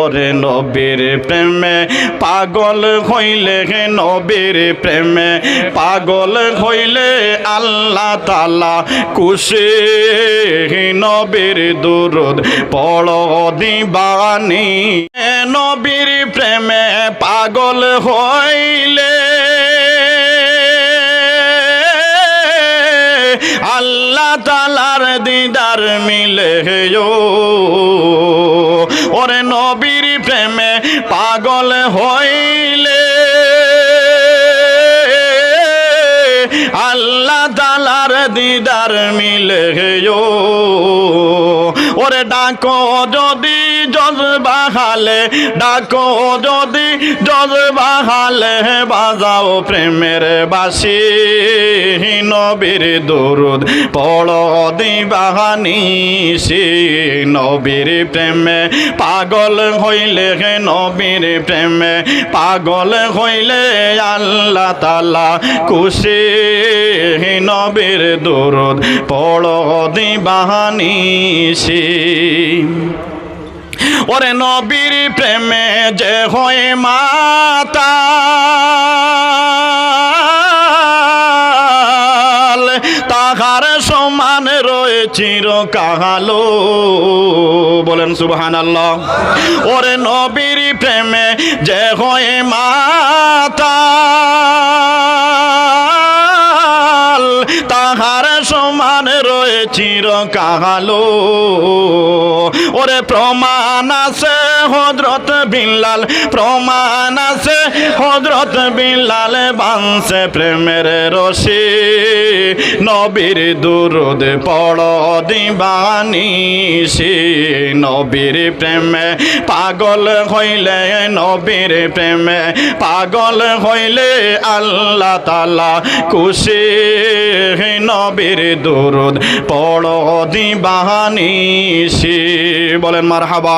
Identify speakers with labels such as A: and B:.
A: ওরে নবীর প্রেমে পাগল হইলে হে নবীর প্রেমে, পাগল হইলে আল্লাহ তালা কুশে নবীর দুরুদ পড় দিবানি। নবীর প্রেমে পাগল হইলে তালার দিদার মিলে ওরে নবীর প্রেমে পাগল হইলে। আল্লাহ তালার দিদার মিলে ওরে ডাকো যদি জজবা হালে ডাকো যদি জজবা হালে বাজাও প্রেমের বাসি। নবীর দরুদ, পড় দিবাহানি সে নবীর প্রেমে পাগল হইলে নবীর প্রেমে, পাগল হইলে আল্লাহ তালা খুশি। নবীর দরুদ, পড় দিবাহানি সে ওরে নবীর প্রেমে যে হয় মাতা তাহার সমান রয়ে চির কাহালো বলেন সুবহান আল্লাহ ওরে নবীর প্রেমে যে হয়ে মাতা, তাহার সমান রয়ে চির কাহালো ওরে প্রমাণ আছে হজরত বিল্লাল, প্রমাণ আছে হজরত বিল্লাল বাংসে প্রেমের রশি। নবীর দুরুদ পড় দিবানি সে। নবীর প্রেমে পাগল হইলে নবীর প্রেমে, পাগল হইলে আল্লাহ তালা খুশি। নবীর দুরুদ পড় দিবানি সে বলেন মার হাবা